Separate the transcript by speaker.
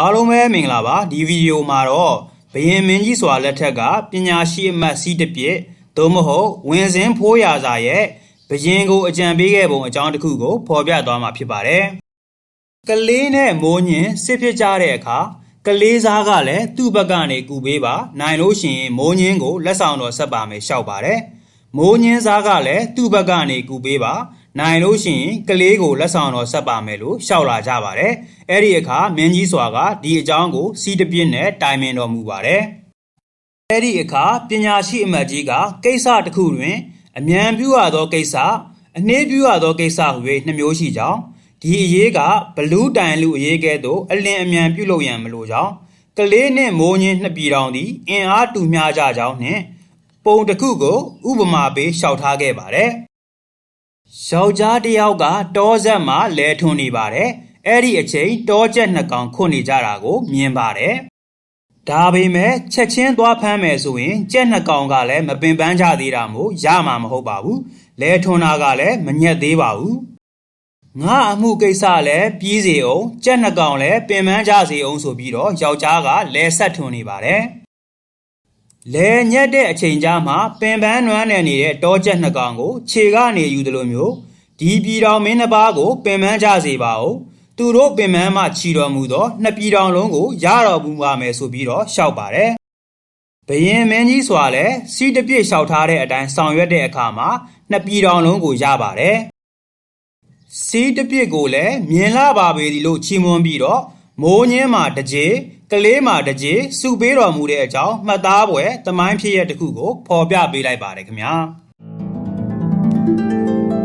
Speaker 1: အားလုံးပဲမင်္ဂလာပါဒီဗီဒီယိုမှာတော့ဘယင်မင်းကြီးစွာလက်ထက်ကပညာရှိအမတ်စီးတစ်ပြည့်သို့မဟုတ်ဝင်စင်းဖိုးရာစာရဲ့ဘယင်ကိုအကြံပေးခဲ့ပုံအကြောင်းတစ်ခုကိုဖော်ပြသွားမှာဖြစ်ပါတယ်ကလေးနဲ့မိုးညင်စစ်ဖြစ်ကြတဲ့အခါကလေးစားကလည်းသူ့ဘက်ကနေကူပေးပါနိုင်လို့ရှိရင်မိုးညင်းကိုလက်ဆောင်တော်ဆက်ပါမယ်ရှောက်ပါတယ်မိုးညင်းစားကလည်းသူ့ဘက်ကနေကူပေးပါ နိုင်လို့ရှိရင်ကလေးကိုလက်ဆောင်တော်ဆက်ပါမယ်လို့ရှောက်လာကြပါတယ်အဲ့ဒီအခါမင်းကြီးစွာကဒီအကြောင်းကိုစီးတပြင်းနဲ့တိုင်ပင်တော်မူပါတယ်အဲ့ဒီအခါပညာရှိအမတ်ကြီးကကိစ္စတစ်ခုတွင် အမြန်ပြုရသောကိစ္စအနှေးပြုရသောကိစ္စဟူ၍နှမျိုးရှိကြောင်းဒီအရေးကဘလူးတိုင်လူအရေးကဲ့သို့အလင်းအမြန်ပြုလုပ်ရန်မလိုကြောင်းကလေးနှင့်မိုးညင်းနှစ်ပြည်တော်သည်အင်အားတူမျှကြကြောင်းနှင့်ပုံတစ်ခုကိုဥပမာပေးလျှောက်ထားခဲ့ပါတယ် ယောက်ျားတစ်ယောက်ကတောဆက်မှာလဲထွန်နေပါတယ်အဲ့ဒီအချိန်တောကျက်နှစ်ကောင်ခွန်နေကြတာကို မြင်ပါတယ်ဒါပေမဲ့ချက်ချင်းသွားဖမ်းမယ်ဆိုရင်ကြက်နှစ်ကောင်ကလည်းမပင်ပန်းကြသေးတာမို့ရမှာမဟုတ်ပါဘူးလဲထွန်တာကလည်းမညက်သေးပါဘူးငါအမှုကိစ္စလည်းပြီးစီအောင်ကြက်နှစ်ကောင်လည်းပင်ပန်းကြစီအောင်ဆိုပြီးတော့ယောက်ျားကလဲဆက်ထွန်နေပါတယ် လဲညက်တဲ့အချိန်ကြားမှာပင်ပန်းနွမ်းနယ်နေတဲ့တောကျက်နှစ်ကောင်ကိုခြေကနေယူသလိုမျိုးဒီပြည်တော်မင်းနှစ်ပါးကို ပင်ပန်းကြစေပါဦးသူတို့ပင်ပန်းမှခြီတော်မူသောနှစ်ပြည်တော်လုံးကိုရတော်မူပါမယ်ဆိုပြီးတော့ရှောက်ပါတယ်ဘယင်မင်းကြီးစွာလဲစီးတပြည့်လျှောက်ထားတဲ့အတိုင်းဆောင်ရွက်တဲ့အခါမှာနှစ်ပြည်တော်လုံးကိုရပါတယ်စီးတပြည့်ကိုလည်းမြင်လာပါပေသည်လို့ချီးမွမ်းပြီးတော့မိုးညင်းမှာတကြေ ကလေးမှာတကြေစုပေးတော်မူတဲ့အကြောင်းမှတ်သားပွဲတမိုင်းဖြစ်ရတစ်ခုကိုဖော်ပြပေးလိုက်ပါတယ်ခင်ဗျာ။